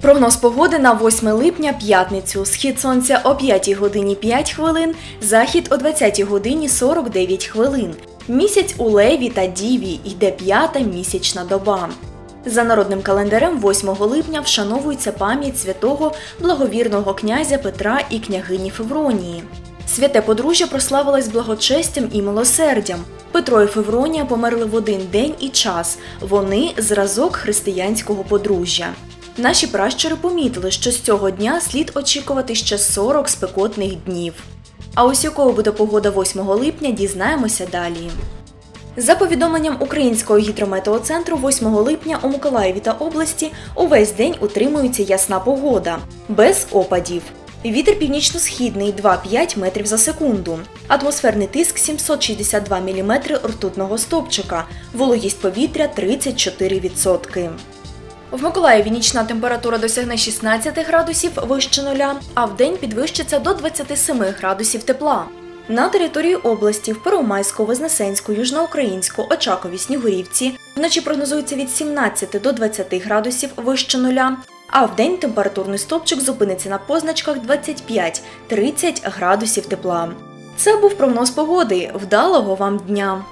Прогноз погоди на 8 липня п'ятницю. Схід сонця о 5 годині 5 хвилин, захід о 20 годині 49 хвилин. Місяць у Леві та Діві йде п'ята місячна доба. За народним календарем 8 липня вшановується пам'ять святого благовірного князя Петра і княгині Февронії. Святе подружжя прославилось благочестям і милосердям. Петро і Февронія померли в один день і час. Вони зразок християнського подружжя. Наші пращури помітили, що з цього дня слід очікувати ще 40 спекотних днів. А ось якою буде погода 8 липня, дізнаємося далі. За повідомленням Українського гідрометеоцентру, 8 липня у Миколаєві та області увесь день утримується ясна погода, без опадів. Вітер північно-східний 2-5 метрів за секунду. Атмосферний тиск 762 мм ртутного стопчика. Вологість повітря 34%. В Миколаєві нічна температура досягне 16 градусів вище нуля, а вдень підвищиться до 27 градусів тепла. На території області в Первомайську, Вознесенську, Южноукраїнську, Очакові, Снігурівці вночі прогнозується від 17 до 20 градусів вище нуля, а вдень температурний стопчик зупиниться на позначках 25-30 градусів тепла. Це був прогноз погоди. Вдалого вам дня!